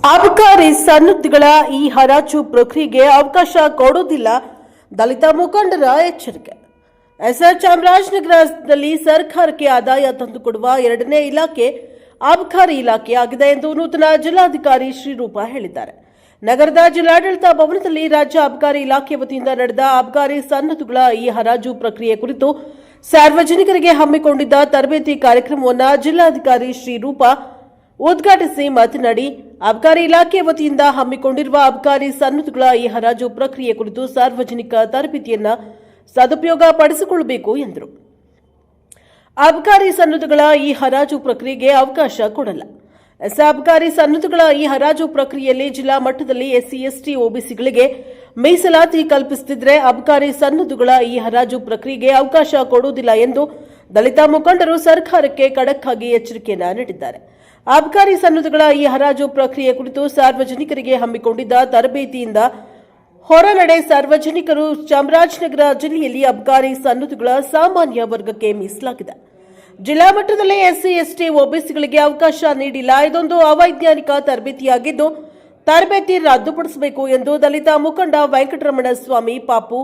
ಅಬಕಾರಿ ಸನ್ನದ್ಧಗಳ ಈ ಹರಾಜು ಪ್ರಕ್ರಿಯೆಗೆ ಅವಕಾಶ ಕೊಡುವುದಿಲ್ಲ. ದಲಿತ ಮುಖಂಡರ ಎಚ್ಚರಿಕೆ. ಎಸ್ಆರ್ ಚಾಮರಾಜನಗರದಲ್ಲಿ ಸರ್ಕಾರಕ್ಕೆ ಆದಾಯ ತಂದುಕೊಡುವ ಎರಡನೇ ಇಲಾಖೆ ಅಬಕಾರಿ ಇಲಾಖೆ ಆಗಿದೆ ಎಂದು ನೂತನ ಜಿಲ್ಲಾಧಿಕಾರಿ ಶ್ರೀರೂಪ ಹೇಳಿದ್ದಾರೆ. ನಗರದ ಜಿಲ್ಲಾಡಳಿತ ಭವನದಲ್ಲಿ ರಾಜ್ಯ ಅಬಕಾರಿ ಇಲಾಖೆ ವತಿಯಿಂದ ನಡೆದ ಅಬಕಾರಿ ಸನ್ನದ್ಧಗಳ ಈ ಹರಾಜು ಪ್ರಕ್ರಿಯೆ ಕುರಿತು ಸಾರ್ವಜನಿಕರಿಗೆ ಹಮ್ಮಿಕೊಂಡಿದ್ದ ತರಬೇತಿ ಕಾರ್ಯಕ್ರಮವನ್ನು ಜಿಲ್ಲಾಧಿಕಾರಿ ಶ್ರೀರೂಪ ಉದ್ಘಾಟಿಸಿ ಮಾತನಾಡಿ, ಅಬಕಾರಿ ಇಲಾಖೆ ವತಿಯಿಂದ ಹಮ್ಮಿಕೊಂಡಿರುವ ಅಬಕಾರಿ ಸನ್ನದ್ಧಗಳ ಈ ಹರಾಜು ಪ್ರಕ್ರಿಯೆ ಕುರಿತು ಸಾರ್ವಜನಿಕ ತರಬೇತಿಯನ್ನ ಸದುಪಯೋಗ ಪಡಿಸಿಕೊಳ್ಳಬೇಕು ಎಂದರು. ಅಬಕಾರಿ ಸನ್ನದ್ಧಗಳ ಈ ಹರಾಜು ಪ್ರಕ್ರಿಯೆಗೆ ಅವಕಾಶ ಕೊಡಲ್ಲ. ಎಸ್ ಅಬಕಾರಿ ಸನ್ನದ್ಧಗಳ ಈ ಹರಾಜು ಪ್ರಕ್ರಿಯೆಯಲ್ಲಿ ಜಿಲ್ಲಾ ಮಟ್ಟದಲ್ಲಿ ಎಸ್ಸಿ, ಎಸ್ಟಿ, ಒಬಿಸಿಗಳಿಗೆ ಮೀಸಲಾತಿ ಕಲ್ಪಿಸುತ್ತಿದ್ದರೆ ಅಬಕಾರಿ ಸನ್ನದ್ಧಗಳ ಈ ಹರಾಜು ಪ್ರಕ್ರಿಯೆಗೆ ಅವಕಾಶ ಕೊಡುವುದಿಲ್ಲ ಎಂದು ದಲಿತ ಮುಖಂಡರು ಸರ್ಕಾರಕ್ಕೆ ಖಡಕ್ ಆಗಿ ಎಚ್ಚರಿಕೆಯನ್ನ ನೀಡಿದ್ದಾರೆ. ಅಬಕಾರಿ ಸನ್ನದ್ಧಗಳ ಈ ಹರಾಜು ಪ್ರಕ್ರಿಯೆ ಕುರಿತು ಸಾರ್ವಜನಿಕರಿಗೆ ಹಮ್ಮಿಕೊಂಡಿದ್ದ ತರಬೇತಿಯಿಂದ ಹೊರನಡೆ ಸಾರ್ವಜನಿಕರು ಚಾಮರಾಜನಗರ ಜಿಲ್ಲೆಯಲ್ಲಿ ಅಬಕಾರಿ ಸನ್ನದ್ಧಗಳ ಸಾಮಾನ್ಯ ವರ್ಗಕ್ಕೆ ಮೀಸಲಾಗಿದೆ. ಜಿಲ್ಲಾ ಮಟ್ಟದಲ್ಲಿ ಎಸ್ಸಿ, ಎಸ್ಟಿ, ಒಬಿಸಿಗಳಿಗೆ ಅವಕಾಶ ನೀಡಿಲ್ಲ. ಇದೊಂದು ಅವೈಜ್ಞಾನಿಕ ತರಬೇತಿಯಾಗಿದ್ದು, ತರಬೇತಿ ರದ್ದುಪಡಿಸಬೇಕು ಎಂದು ದಲಿತ ಮುಖಂಡ ವೆಂಕಟರಮಣ ಸ್ವಾಮಿ, ಪಾಪು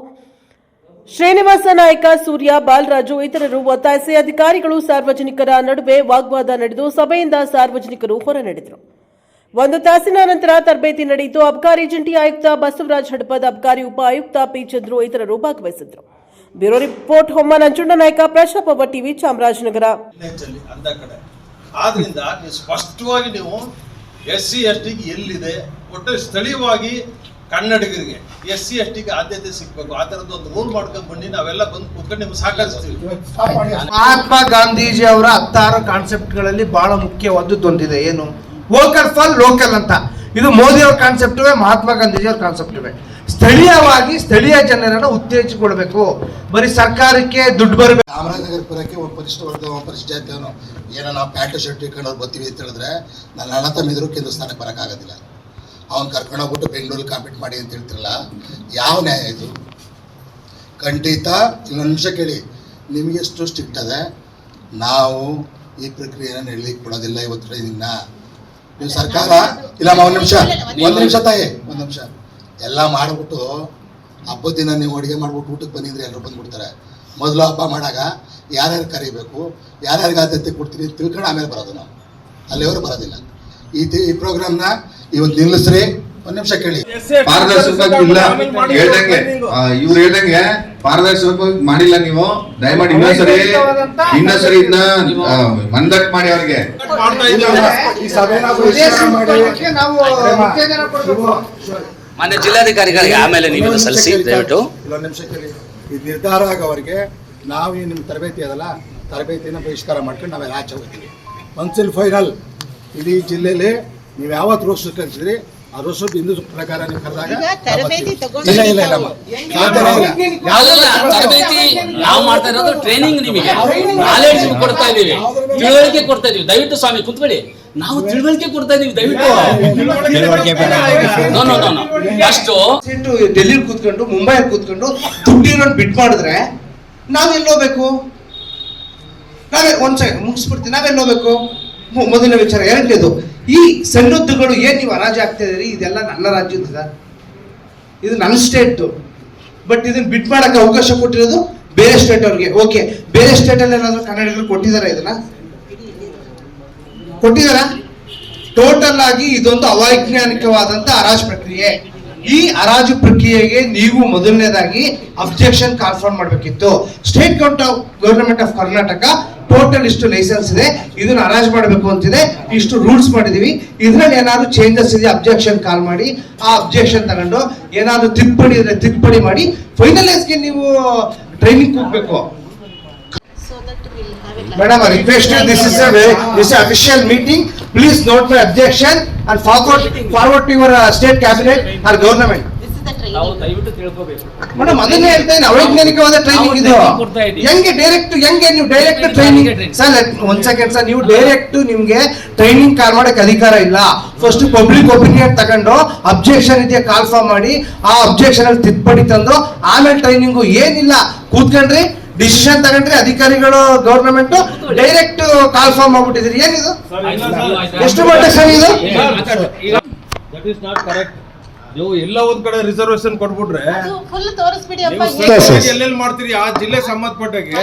ಶ್ರೀನಿವಾಸ ನಾಯಕ, ಸೂರ್ಯ, ಬಾಲರಾಜು ಇತರರು ಒತ್ತಾಯಿಸಿ ಅಧಿಕಾರಿಗಳು, ಸಾರ್ವಜನಿಕರ ನಡುವೆ ವಾಗ್ವಾದ ನಡೆದು ಸಭೆಯಿಂದ ಸಾರ್ವಜನಿಕರು ಹೊರನಡೆದರು ಒಂದು ತಾಸಿನ ನಂತರ ತರಬೇತಿ ನಡೆಯಿತು. ಅಬಕಾರಿ ಜಂಟಿ ಆಯುಕ್ತ ಬಸವರಾಜ್ ಹಡಪದ್ ಅಬಕಾರಿ ಉಪ ಆಯುಕ್ತ ಪಿ ಚಂದ್ರು ಇತರರು ಭಾಗವಹಿಸಿದ್ರು ಬ್ಯೂರೋ ರಿಪೋರ್ಟ್ ಹೊಮ್ಮ ನಂಜುಂಡ ನಾಯಕ, ಪ್ರಶಾಪ ಟಿವಿ ಚಾಮರಾಜನಗರ. ಆದ್ರಿಂದ ಸ್ಪಷ್ಟವಾಗಿ ನೀವು ಎಸ್ ಸಿ ಎಸ್ ಟಿಗೆ ಎಲ್ಲಿದೆ, ಒಟ್ಟು ಸ್ಥಳೀಯವಾಗಿ ಕನ್ನಡಿಗರಿಗೆ ಎಸ್ ಸಿ ಎಸ್ ಟಿಗೆ ಆದ್ಯತೆ ಸಿಗ್ಬೇಕು. ಆ ಥರದ್ದು ಒಂದು ರೂಲ್ ಮಾಡ್ಕೊಂಡು ಬನ್ನಿ ನಾವೆಲ್ಲ ಬಂದು ಕೂತ್ಕೊಂಡು ನಿಮ್ಗೆ ಸಹಕರಿಸ್ತೀವಿ ಮಹಾತ್ಮ ಗಾಂಧೀಜಿ ಅವರ ಹತ್ತಾರು ಕಾನ್ಸೆಪ್ಟ್ಗಳಲ್ಲಿ ಬಹಳ ಮುಖ್ಯವಾದದ್ದು ಒಂದಿದೆ ಏನು? ವೋಕಲ್ ಫಾರ್ ಲೋಕಲ್ ಅಂತ. ಇದು ಮೋದಿ ಅವ್ರ ಕಾನ್ಸೆಪ್ಟ್ ಮಹಾತ್ಮ ಗಾಂಧೀಜಿ ಅವ್ರ ಕಾನ್ಸೆಪ್ಟ್ ಇವೆ ಸ್ಥಳೀಯವಾಗಿ ಸ್ಥಳೀಯ ಜನರನ್ನು ಉತ್ತೇಜಿಸಿಕೊಳ್ಬೇಕು. ಬರೀ ಸರ್ಕಾರಕ್ಕೆ ದುಡ್ಡು ಬರಬೇಕು. ಚಾಮರಾಜನಗರ ಪುರಕ್ಕೆ ಒಬ್ಬ ಪರಿಶಿಷ್ಟ ವರ್ಗ ಪರಿಶಿಷ್ಟ ಜಾತಿಯವನು ಏನೋ ನಾವು ಪ್ಯಾಂಟು ಶರ್ಟ್ ಇಟ್ಕೊಂಡು ಅವ್ರು ಬರ್ತೀವಿ ಅಂತ ಹೇಳಿದ್ರೆ ನನ್ನ ಅಣ್ಣ ತಮ್ಮಿದ್ರು ಕೇಂದ್ರ ಸ್ಥಾನಕ್ಕೆ ಬರೋಕ್ಕಾಗೋದಿಲ್ಲ. ಅವ್ನು ಕರ್ಕೊಂಡೋಗ್ಬಿಟ್ಟು ಬೆಂಗಳೂರು ಕಾಂಪೀಟ್ ಮಾಡಿ ಅಂತ ಹೇಳ್ತಿರಲ್ಲ, ಯಾವ ನ್ಯಾಯ ಇದು? ಖಂಡಿತ ಇನ್ನೊಂದು ನಿಮಿಷ ಕೇಳಿ, ನಿಮಗೆ ಎಷ್ಟು ಸ್ಟ್ರಿಕ್ಟ್ ಅದೆ ನಾವು ಈ ಪ್ರಕ್ರಿಯೆನ ನಡೀಲಿಕ್ಕೆ ಕೊಡೋದಿಲ್ಲ ಇವತ್ತು ಇದನ್ನ ನೀವು ಸರ್ಕಾರ, ಇಲ್ಲ ಒಂದು ನಿಮಿಷ ಒಂದು ನಿಮಿಷ ತಾಯಿ, ಒಂದು ನಿಮಿಷ. ಎಲ್ಲ ಮಾಡಿಬಿಟ್ಟು ಹಬ್ಬದ ದಿನ ನೀವು ಅಡುಗೆ ಮಾಡ್ಬಿಟ್ಟು ಊಟಕ್ಕೆ ಬಂದಿದ್ರೆ ಎಲ್ಲರೂ ಬಂದ್ಬಿಡ್ತಾರೆ. ಮೊದಲು ಹಬ್ಬ ಮಾಡಾಗ ಯಾರ್ಯಾರು ಕರಿಬೇಕು, ಯಾರ್ಯಾರಿಗೆ ಆದ್ಯತೆ ಕೊಡ್ತೀರಿ ಅಂತ ತಿಳ್ಕೊಂಡು ಆಮೇಲೆ ಬರೋದು ನಾವು. ಅಲ್ಲಿಯವರು ಬರೋದಿಲ್ಲ. ಈ ಈ ಪ್ರೋಗ್ರಾಮ್ನ ಇವತ್ತು ನಿಲ್ಲಿಸ್ರಿ ಒಂದ್ ನಿಮಿಷ ಕೇಳಿ ಪಾರದರ್ಶಕವಾಗಿ ಇಲ್ಲ ಹೇಳ್ದಂಗೆ ಆ, ಇವ್ರು ಹೇಳ್ದಂಗೆ ಪಾರದರ್ಶಕವಾಗಿ ಮಾಡಿಲ್ಲ ನೀವು ದಯಮಾಡಿ ಇನ್ನೊಂದ್ಸರಿ ಇನ್ನೊಂದ್ಸರಿ ಇದನ್ನ ಮಂದಟ್ ಮಾಡಿ ಅವ್ರಿಗೆ. ಮಾನ್ಯ ಜಿಲ್ಲಾಧಿಕಾರಿಗಳಿಗೆ ಆಮೇಲೆ ನೀವು ಇದು ಸಲ್ಲಿಸಿ ದಯವಿಟ್ಟು ಇಲ್ಲೊಂದು ನಿಮಿಷ ಕೇಳಿ ಈ ನಿರ್ಧಾರ ಆಗೋವರೆಗೆ ನಾವು ನಿಮ್ಮ ತರಬೇತಿ ಅದಲ್ಲ ತರಬೇತಿನ ಬಹಿಷ್ಕಾರ ಮಾಡ್ಕೊಂಡು ನಾವೆಲ್ಲ ಆಚೆ ಹೋಗ್ತೀವಿ ಒಂದ್ಸಲ ಫೈನಲ್ ಇಡೀ ಜಿಲ್ಲೆಯಲ್ಲಿ ನೀವು ಯಾವತ್ತು ರೋಸ್ ಕಳಿಸಿದ್ರಿ ಆ ರೋಸ್ ಹಿಂದೂ ಪ್ರಕಾರ ನೀವು ಕರೆದಾಗ ತರಬೇತಿ ತಗೊಂಡು ಇಲ್ಲ ಇಲ್ಲ ಇಲ್ಲಮ್ಮ ಸಾಧ್ಯನೇ ಇಲ್ಲ. ಅಲ್ಲಲ್ಲ, ತರಬೇತಿ ನಾವು ಮಾಡ್ತಾ ಇರೋದು ಟ್ರೈನಿಂಗ್ ನಿಮಗೆ. ನಾಲೆಡ್ಜ್ ಕೊಡ್ತಾ ಇದೀವಿ ತಿಳುವಳಿಕೆ ಕೊಡ್ತಾ ಇದೀವಿ ದಯವಿಟ್ಟು ಸ್ವಾಮಿ ಕುತ್ಕೊಳ್ಳಿ. ನಾವು ತಿಳುವಳಿಕೆ ಕೊಡ್ತಾ ಇದೀವಿ ದಯವಿಟ್ಟು. ನೋ ನೋ ನೋ ನೋ ಅಷ್ಟು ಸೀಟು ಡೆಲ್ಲಿ ಕೂತ್ಕೊಂಡು ಮುಂಬೈ ಕೂತ್ಕೊಂಡು ದುಡ್ಡಿನ ಬಿಟ್ ಮಾಡಿದ್ರೆ ನಾವೆಲ್ಲೋಗ್ಬೇಕು ನಾವೇ ಒಂದ್ಸೆ ಮುಗಿಸ್ಬಿಡ್ತೀವಿ. ಮುಗಿಸ್ಬಿಡ್ತೀನಿ ನಾವೆಲ್ಲಿ ಹೋಗ್ಬೇಕು ಮು- ಮೊದಲನೇ ವಿಚಾರ. ಎರಡನೇದು, ಈ ಸಣ್ಣದ್ದುಗಳು ಏನು ನೀವು ಹರಾಜು ಆಗ್ತಾ ಇದೆಲ್ಲ ನನ್ನ ರಾಜ್ಯದ ಇದು ನನ್ನ ಸ್ಟೇಟ್ ಬಟ್ ಇದನ್ನ ಬಿಟ್ ಮಾಡಕ್ಕೆ ಅವಕಾಶ ಕೊಟ್ಟಿರೋದು ಬೇರೆ ಸ್ಟೇಟ್ ಅವ್ರಿಗೆ. ಓಕೆ ಬೇರೆ ಸ್ಟೇಟ್ ಅಲ್ಲಿ ಏನಾದ್ರು ಕನ್ನಡಿಗರು ಕೊಟ್ಟಿದಾರ ಇದನ್ನ? ಕೊಟ್ಟಿದಾರ? ಟೋಟಲ್ ಆಗಿ ಇದೊಂದು ಅವೈಜ್ಞಾನಿಕವಾದಂಥ ಹರಾಜ್ ಪ್ರಕ್ರಿಯೆ. ಈ ಹರಾಜು ಪ್ರಕ್ರಿಯೆಗೆ ನೀವು ಮೊದಲನೇದಾಗಿ ಅಬ್ಜೆಕ್ಷನ್ ಕನ್ಫರ್ಮ್ ಮಾಡಬೇಕಿತ್ತು. State government of government of Karnataka total ಇಷ್ಟು ಲೈಸೆನ್ಸ್ ಇದೆ. ಇದನ್ನ ಅರಾಜ್ ಮಾಡಬೇಕು ಅಂತಿದೆ. ಇಷ್ಟು ರೂಲ್ಸ್ ಮಾಡಿದೀವಿ. ಇದ್ರಲ್ಲಿ ಏನಾದ್ರು ಚೇಂಜಸ್ ಇದೆ ಅಬ್ಜೆಕ್ಷನ್ ಕಾಲ್ ಮಾಡಿ. ಆ ಅಬ್ಜೆಕ್ಷನ್ ತಗೊಂಡು ಏನಾದ್ರು ತಿದ್ದುಪಡಿ ಇದ್ರೆ ತಿದ್ದುಪಡಿ ಮಾಡಿ. ಫೈನಲೈಸ್ಗೆ ನೀವು ಟ್ರೈನಿಂಗ್ ಹೋಗ್ಬೇಕು Madam, I request you, this is a very, this is a official meeting, please note my objection and forward, forward to your uh, state cabinet or government. This is the ನಾವು training. ದಯವಿಟ್ಟು ತಿಳ್ಕೋಬೇಕು. Madam ಅದನ್ನೇ ಹೇಳ್ತೇನೆ ಇದ್ದೀನಿ. ಅವೈಜ್ಞಾನಿಕವಾದ training ಇದು. training ಕೊಡ್ತಾ ಇದ್ದೀವಿ. ಹೆಂಗೆ ಡೈರೆಕ್ಟ್ ಹೆಂಗೆ ನೀವು ಡೈರೆಕ್ಟ್ ಟ್ರೈನಿಂಗ್ ಸರ್ ಒಂದ್ ಸೆಕೆಂಡ್ ಸರ್ ನೀವು ಡೈರೆಕ್ಟ್ ನಿಮ್ಗೆ ಟ್ರೈನಿಂಗ್ ಕಾಲ್ ಮಾಡಕ್ ಅಧಿಕಾರ ಇಲ್ಲ. ಫಸ್ಟ್ ಪಬ್ಲಿಕ್ ಒಪಿನಿಯನ್ ತಗೊಂಡು ಅಬ್ಜೆಕ್ಷನ್ ಇದೆಯಾ ಕಾಲ್ ಫಾರ್ಮ್ ಮಾಡಿ ಆ ಅಬ್ಜೆಕ್ಷನ್ ಅಲ್ಲಿ ತಿದ್ದುಪಡಿ ತಂದು ಆಮೇಲೆ ಟ್ರೈನಿಂಗು ಏನಿಲ್ಲ. ಕೂತ್ಕೊಂಡ್ರಿ. ಡಿಸಿಷನ್ ತಗೊಂಡ್ರೆ ಅಧಿಕಾರಿಗಳು ಗವರ್ನಮೆಂಟ್ ಡೈರೆಕ್ಟ್ ಕಾಲ್ ಫಾರ್ಮ್ ಆಗ್ಬಿಟ್ಟಿದ್ರಿ ಏನಿದು. ಎಷ್ಟು ಮಟ್ಟ ಸರ್ ಇದು? ಈಗ ದಟ್ ಇಸ್ ನಾಟ್ ಕರೆಕ್ಟ್ ನೀವು ಎಲ್ಲ ಒಂದ್ ಕಡೆ ರಿಸರ್ವೇಶನ್ ಕೊಟ್ಬಿಟ್ರೆ ಅದು ಫುಲ್ ತೋರಿಸ್ಬಿಡಿ ಅಪ್ಪ ನೀವು ಎಲ್ಲೆಲ್ಲಿ ಮಾಡ್ತೀರಿ? ಆ ಜಿಲ್ಲೆ ಸಂಬಂಧಪಟ್ಟಾಗೆ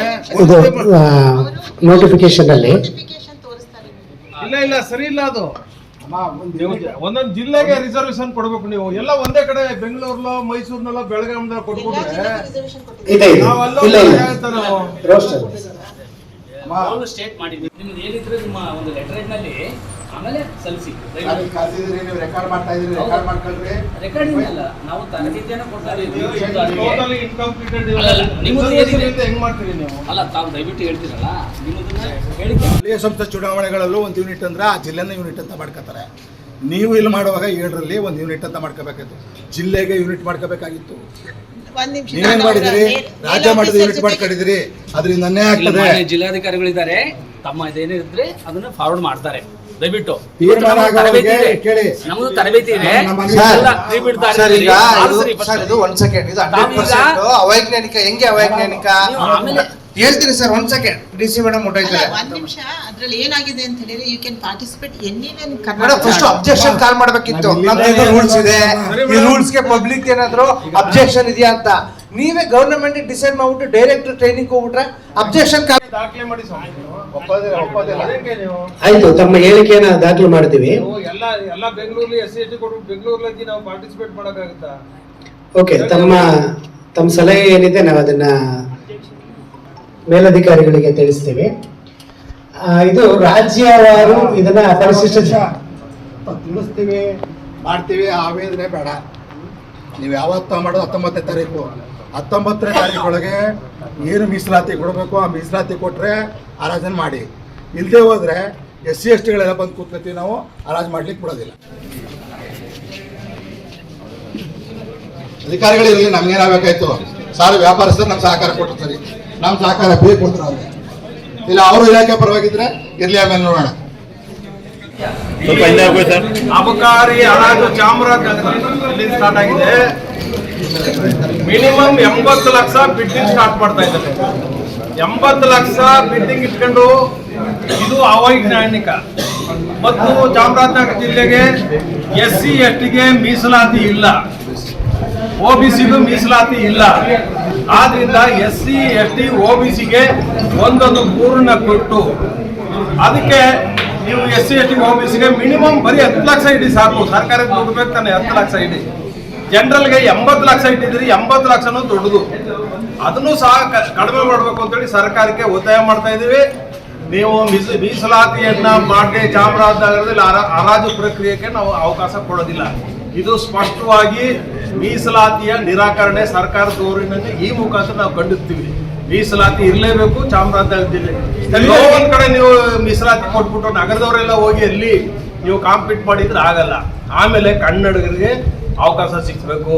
ನೋಟಿಫಿಕೇಶನ್ ಅಲ್ಲಿ. ಇಲ್ಲ ಇಲ್ಲ ಸರಿ ಇಲ್ಲ ಅದು. ಒಂದೊಂದ್ ಜಿಲ್ಲೆಗೆ ರಿಸರ್ವೇಶನ್ ಕೊಡ್ಬೇಕು ನೀವು. ಎಲ್ಲ ಒಂದೇ ಕಡೆ ಬೆಂಗಳೂರ್ಲ ಮೈಸೂರ್ನೆಲ್ಲ ಕೊಟ್ಕೊಂಡ್ರೆ ಕೊಟ್ಬಿಟ್ರೆ ಸ್ಟೇಟ್ ಮಾಡಿದ್ವಿ ನಿಮ್ದು ಏನಿದ್ರೆ ನಿಮ್ಮ ಒಂದು ಲೆಟರ್ನಲ್ಲಿ ಆಮೇಲೆ ಸಲ್ಲಿಸಿ. ರೆಕಾರ್ಡ್ ಮಾಡ್ತಾ ಇದ್ರಿ ರೆಕಾರ್ಡ್ ಮಾಡ್ಕೊಳ್ರಿ. ರೆಕಾರ್ಡಿಂಗ್ ಅಲ್ಲ ನಾವು ತರಬೇತಿಯನ್ನು ಕೊಡ್ತಾ ಹೆಂಗ್ ಮಾಡ್ತೀರಿ ನೀವು? ಅಲ್ಲ ತಾವು ದಯವಿಟ್ಟು ಹೇಳ್ತೀರಲ್ಲ ನಿಮ್ಮದನ್ನ ಸಂಸ್ಥೆ ಚುನಾವಣೆಗಳಲ್ಲೂ ಒಂದು ಯೂನಿಟ್ ಅಂದ್ರೆ ಆ ಜಿಲ್ಲೆನ ಯೂನಿಟ್ ಅಂತ ಮಾಡ್ಕೋತಾರೆ. ನೀವು ಇಲ್ಲಿ ಮಾಡುವಾಗ ಏಳರಲ್ಲಿ ಒಂದು ಯೂನಿಟ್ ಅಂತ ಮಾಡ್ಕೋಬೇಕಾಯ್ತು ಜಿಲ್ಲೆಗೆ ಯೂನಿಟ್ ಮಾಡ್ಕೋಬೇಕಾಗಿತ್ತು. ಒಂದ್ ನಿಮಿಷ ನೀವೇನ್ ಮಾಡಿದಿರಿ? ರಾಜ್ಯ ಮಟ್ಟದ ಯೂನಿಟ್ ಮಾಡ್ಕೊಂಡಿದ್ರಿ ಅದರಿಂದನೇ ಅದರಿಂದ ಅನ್ಯಾಯ ಇಲ್ಲಿ ಆಗ್ತದೆ. ಮಾನ್ಯ ಜಿಲ್ಲಾಧಿಕಾರಿಗಳಿದ್ದಾರೆ. ತಮ್ಮ ಇದೇನಿದ್ರೆ ಅದನ್ನ ಫಾರ್ವರ್ಡ್ ಮಾಡ್ತಾರೆ. ದಯವಿಟ್ಟು. ನಮ್ದು ತರಬೇತಿ ಇದೆ. ಕೇಳಿ. ನಮ್ದು ತರಬೇತಿ ಇದೆ. ಸರ್, ಈಗ ಇದು. ಸರ್ ಇದು ಒಂದ್ ಸೆಕೆಂಡ್ ಇದು ಹಂಡ್ರೆಡ್ ಪರ್ಸೆಂಟ್ ಅವೈಜ್ಞಾನಿಕ ಹೆಂಗೆ ಅವೈಜ್ಞಾನಿಕ? ಹೇಳ್ತೀನಿ ಸರ್ ಒಂದ್ ಸೆಕೆಂಡ್ ಡಿ ಸಿ ಮೇಡಮ್ ಹೊಟ್ಟೋಯ್ತಾರೆ ಒಂದ್ ನಿಮಿಷ ಅದ್ರಲ್ಲಿ ಏನಾಗಿದೆ ಅಂತ ಹೇಳಿದ್ರೆ you can participate anyway madam first objection call ಮಾಡ್ಬೇಕಿತ್ತು. ನಮ್ದು ರೂಲ್ಸ್ ಇದೆ? ಈ ರೂಲ್ಸ್ಗೆ ಪಬ್ಲಿಕ್ ಏನಾದ್ರು ಅಬ್ಜೆಕ್ಷನ್ ಇದೆಯಾ ಅಂತ. ನೀವೇ ಗವರ್ನಮೆಂಟ್ ಡಿಸೈಡ್ ಮಾಡ್ಬಿಟ್ಟು ಡೈರೆಕ್ಟ್ ಟ್ರೈನಿಂಗ್ ಹೋಗ್ಬಿಟ್ರೆ ಅಬ್ಜೆಕ್ಷನ್ ಕಾಲ್ ದಾಖಲೆ ಮಾಡಿ ಆಯ್ತು ತಮ್ಮ ಹೇಳಿಕೆಯನ್ನ ದಾಖಲು ಮಾಡ್ತೀವಿ. ಎಲ್ಲ ಎಲ್ಲ ಬೆಂಗಳೂರಲ್ಲಿ ಎಸ್ ಸಿ ಎಸ್ ಟಿ ಕೊಟ್ಟು ಬೆಂಗಳೂರಲ್ಲಿ ನಾವು ಪಾರ್ಟಿಸಿಪೇಟ್ ಮಾಡೋಕ್ಕಾಗುತ್ತಾ? ಓಕೆ ತಮ್ಮ ತಮ್ಮ ಸಲಹೆ ಏನಿದೆ ನಾವು ಅದನ್ನ ಮೇಲಧಿಕಾರಿಗಳಿಗೆ ತಿಳಿಸ್ತೀವಿ. ಇದು ರಾಜ್ಯವಾರು ಇದನ್ನ ಪರಿಶಿಷ್ಟ ತಿಳಿಸ್ತೀವಿ ಮಾಡ್ತೀವಿ ಆವೇದನೆ ಬೇಡ. ನೀವು ಯಾವತ್ತ ಮಾಡೋದು ಹತ್ತೊಂಬತ್ತನೇ ತಾರೀಕು. ಹತ್ತೊಂಬತ್ತನೇ ತಾರೀಕೊಳಗೆ ಏನು ಮೀಸಲಾತಿ ಕೊಡಬೇಕು ಆ ಮೀಸಲಾತಿ ಕೊಟ್ಟರೆ ಆರಾಧನೆ ಮಾಡಿ. ಇಲ್ಲದೆ ಹೋದ್ರೆ ಎಸ್ ಸಿ ಎಸ್ ಟಿಗಳೆಲ್ಲ ಬಂದು ಕೂತ್ಕೊತೀವಿ ನಾವು ಹರಾಜು ಮಾಡ್ಲಿಕ್ಕೆ ಬಿಡೋದಿಲ್ಲ. ಅಧಿಕಾರಿಗಳಿರಲಿ ನಮ್ಗೇನಾಗಬೇಕಾಯ್ತು ಸಾಲ ವ್ಯಾಪಾರಸ್ಥರು ನಮ್ಮ ಸಹಕಾರ ಕೊಟ್ಟರು ಸರಿ ನಮ್ಮ ಸಹಕಾರ ಬೇಕು ಕೊಡ್ತಾರೆ ಅವ್ರಿಗೆ. ಇಲ್ಲ ಅವರು ಇಲಾಖೆ ಪರವಾಗಿದ್ರೆ ಇರಲಿ ಆಮೇಲೆ ನೋಡೋಣ. ಅಬಕಾರಿ ಹರಾಜು ಚಾಮರಾಜನಗರದಲ್ಲಿ ಸ್ಟಾರ್ಟ್ ಆಗಿದೆ. ಮಿನಿಮಮ್ ಎಂಬತ್ತು ಲಕ್ಷ ಬಿಡ್ಡಿಂಗ್ ಸ್ಟಾರ್ಟ್ ಮಾಡ್ತಾ ಇದ್ದಾರೆ. ಎಂಬತ್ತು ಲಕ್ಷ ಬಿಡ್ಡಿಂಗ್ ಇಟ್ಕೊಂಡು ಇದು ಅವೈಜ್ಞಾನಿಕ ಮತ್ತು ಚಾಮರಾಜನಗರ ಜಿಲ್ಲೆಗೆ ಎಸ್ ಸಿ ಎಸ್ ಟಿಗೆ ಮೀಸಲಾತಿ ಇಲ್ಲ. ಒ ಬಿ ಸಿಗೂ ಮೀಸಲಾತಿ ಇಲ್ಲ. ಆದ್ರಿಂದ S C S T O B ಸಿಗೆ ಒಂದೊಂದು ಪೂರ್ಣ ಕೊಟ್ಟು ಅದಕ್ಕೆ ನೀವು S C S T O B ಸಿಗೆ ಮಿನಿಮಮ್ ಬರೀ ಹತ್ತು ಲಕ್ಷ ಇಡಿ ಸಾಕು. ಸರ್ಕಾರಕ್ಕೆ ದುಡ್ಡು ಬೇಕು ತಾನೆ, ಹತ್ತು ಲಕ್ಷ ಇಡಿ. ಜನರಲ್ಗೆ ಎಂಬತ್ತು ಲಕ್ಷ ಇಟ್ಟಿದ್ರಿ ಎಂಬತ್ತು ಲಕ್ಷನೂ ದೊಡ್ಡದು ಅದನ್ನು ಸಹ ಕಡಿಮೆ ಮಾಡಬೇಕು ಅಂತೇಳಿ ಸರ್ಕಾರಕ್ಕೆ ಒತ್ತಾಯ ಮಾಡ್ತಾ ಇದೀವಿ ನೀವು ಮೀಸ- ಮೀಸಲಾತಿಯನ್ನ ಮಾಡಿ ಚಾಮರಾಜನಗರದಲ್ಲಿ ಹರ- ಹರಾಜು ಪ್ರಕ್ರಿಯೆಗೆ ನಾವು ಅವಕಾಶ ಕೊಡೋದಿಲ್ಲ. ಇದು ಸ್ಪಷ್ಟವಾಗಿ ಮೀಸಲಾತಿಯ ನಿರಾಕರಣೆ ಸರ್ಕಾರದ ಧೋರಣೆಯನ್ನು ಈ ಮುಖಾಂತರ ನಾವು ಖಂಡಿಸ್ತೀವಿ ಮೀಸಲಾತಿ ಇರಲೇಬೇಕು ಚಾಮರಾಜನಗರ ಜಿಲ್ಲೆ ಎಲ್ಲೋ ಒಂದ್ ಕಡೆ ನೀವು ಮೀಸಲಾತಿ ಕೊಟ್ಬಿಟ್ಟು ನಗರದವರೆಲ್ಲ ಹೋಗಿ ಅಲ್ಲಿ ನೀವು ಕಾಂಪೀಟ್ ಮಾಡಿದ್ರೆ ಆಗಲ್ಲ. ಆಮೇಲೆ ಕನ್ನಡಿಗರಿಗೆ ಅವಕಾಶ ಸಿಕ್ಕಬೇಕು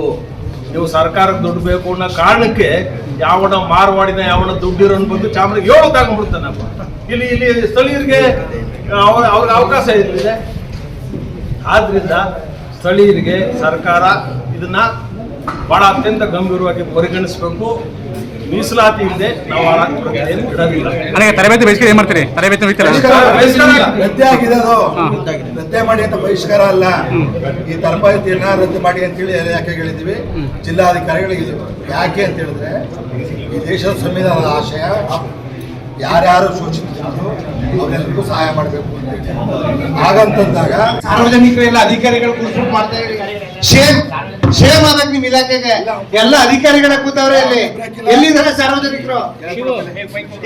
ನೀವು ಸರ್ಕಾರಕ್ಕೆ ದುಡ್ಡು ಬೇಕು ಅನ್ನೋ ಕಾರಣಕ್ಕೆ ಯಾವನ ಮಾರ್ವಾಡಿನ, ಯಾವನ ದುಡ್ಡಿರೋನ್ ಬಂದು ಚಾಮರ ಏಳು ತಗೊಂಡ್ಬಿಡ್ತಾನಪ್ಪ ಇಲ್ಲಿ ಇಲ್ಲಿ ಸ್ಥಳೀಯರಿಗೆ ಅವ ಅವ್ರಿಗೆ ಅವಕಾಶ ಇರಲಿದೆ ಆದ್ರಿಂದ ಸ್ಥಳೀಯರಿಗೆ ಸರ್ಕಾರ ಇದನ್ನ ಬಹಳ ಅತ್ಯಂತ ಗಂಭೀರವಾಗಿ ಪರಿಗಣಿಸಬೇಕು. ಮೀಸಲಾತಿ ಇಲ್ಲದೆ ನಾವು ಆ ಪ್ರಕ್ರಿಯೆಯನ್ನು ಬಿಡೋದಿಲ್ಲ ನನಗೆ ತರಬೇತಿ ಬಯಸಿದ್ರೆ ಏನ್ ಮಾಡ್ತೀರಿ? ತರಬೇತಿ ಹೋಗ್ತೀರಾ ರದ್ದೆ ಆಗಿದೆ ಅದು ರದ್ದೆ ಮಾಡಿ ಅಂತ ಬಹಿಷ್ಕಾರ ಅಲ್ಲ. ಈ ತರಬೇತಿ ರದ್ದು ಮಾಡಿ ಅಂತೇಳಿ ಯಾಕೆ ಹೇಳಿದ್ವಿ ಜಿಲ್ಲಾಧಿಕಾರಿಗಳಿಗೆ ಯಾಕೆ ಅಂತ ಹೇಳಿದ್ರೆ ಈ ದೇಶದ ಸಂವಿಧಾನದ ಆಶಯ ಯಾರ್ಯಾರು ಸೂಚಿಸಿದ್ರು ಅವರೆಲ್ಲರಿಗೂ ಸಹಾಯ ಮಾಡಬೇಕು ಹಾಗಂತಂದಾಗ ಹಾಗಂತಂದಾಗ ಸಾರ್ವಜನಿಕರೆಲ್ಲ ಅಧಿಕಾರಿಗಳು ಕೂತ್ಬಿಟ್ಟು ಮಾಡ್ತಾ ಶೇಮ್ ಶೇಮ್ ಆದಾಗ ನಿಮ್ ಇಲಾಖೆಗೆ. ಎಲ್ಲ ಅಧಿಕಾರಿಗಳ ಕೂತವ್ರೆ ಇಲ್ಲಿ. ಎಲ್ಲಿದ್ದಾರೆ ಸಾರ್ವಜನಿಕರು?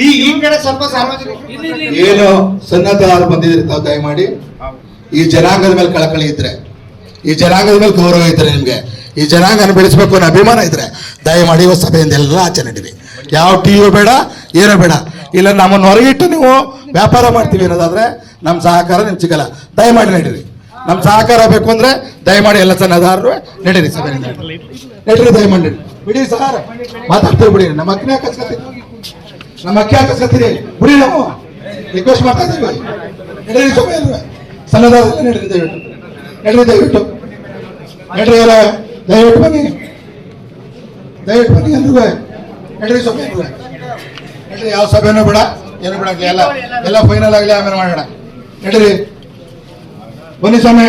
ಈ ಈ ಕಡೆ ಸ್ವಲ್ಪ ಸಾರ್ವಜನಿಕರು. ಏನು ಸನ್ನದ್ಧರು ಬಂದಿದ್ರೆ ತಾವು ದಯಮಾಡಿ. ಈ ಜನಾಂಗದ ಮೇಲೆ ಕಳಕಳಿ ಇದ್ರೆ ಈ ಜನಾಂಗದ ಮೇಲೆ ಗೌರವ ಇದ್ರೆ ನಿಮ್ಗೆ ಈ ಜನಾಂಗನ ಬೆಳೆಸಬೇಕು ಅನ್ನೋ ಅಭಿಮಾನ ಇದ್ರೆ ದಯಮಾಡಿ ಇವತ್ತು ಸಭೆಯಿಂದ ಎಲ್ಲ ಆಚೆ ನಡೀರಿ. ಯಾವ ಟಿವಿ ಬೇಡ ಏನೋ ಬೇಡ. ಇಲ್ಲ, ನಮ್ಮನ್ನು ಹೊರಗಿಟ್ಟು ನೀವು ವ್ಯಾಪಾರ ಮಾಡ್ತೀವಿ ಅನ್ನೋದಾದ್ರೆ ನಮ್ಮ ಸಹಕಾರ ನಿಮ್ಗೆ ಸಿಗಲ್ಲ. ದಯಮಾಡಿ ನಡೀರಿ. ನಮ್ಮ ಸಹಕಾರ ಬೇಕು ಅಂದ್ರೆ ದಯಮಾಡಿ ಎಲ್ಲ ಸಣ್ಣದಾರರು ನಡೀರಿ ಸರ್ ನಡೀರಿ. ದಯಮಾಡಿ ಬಿಡಿ ಸರ್ ಮಾತಾಡ್ತೀವಿ ಬಿಡಿ. ನಮ್ಮ ಅಕ್ಕನೇ ಕಸ್ಕೊತೀವಿ ನಮ್ಮ ಅಕ್ಕಿ ಹಾಕಿಸ್ಕೊತೀರಿ ಬಿಡಿ ನಾವು. ರಿಕ್ವೆಸ್ಟ್ ಮಾಡ್ತಾ ಇದ್ದೀವಿ. ನಡೀರಿ ನಡೀರಿ, ದಯವಿಟ್ಟು. ನಡೀರಿ ದಯವಿಟ್ಟು. ನಡೀರಿ ಎಲ್ಲ ದಯವಿಟ್ಟು ಬನ್ನಿ. ದಯವಿಟ್ಟು ಬನ್ನಿ ಎಲ್ರಿಗೂ ನಡೀರಿ ಸೊಮ್ಮೆ ಅಲ್ವೇ ನಡೀರಿ ಯಾವ ಸಭೆನೂ ಬೇಡ, ಏನು ಬಿಡಕ್ಕೆ ಎಲ್ಲ ಎಲ್ಲ ಫೈನಲ್ ಆಗಲಿ, ಆಮೇಲೆ ಮಾಡೋಣ. ನಡೀರಿ. ಬನ್ನಿ ಸ್ವಾಮಿ.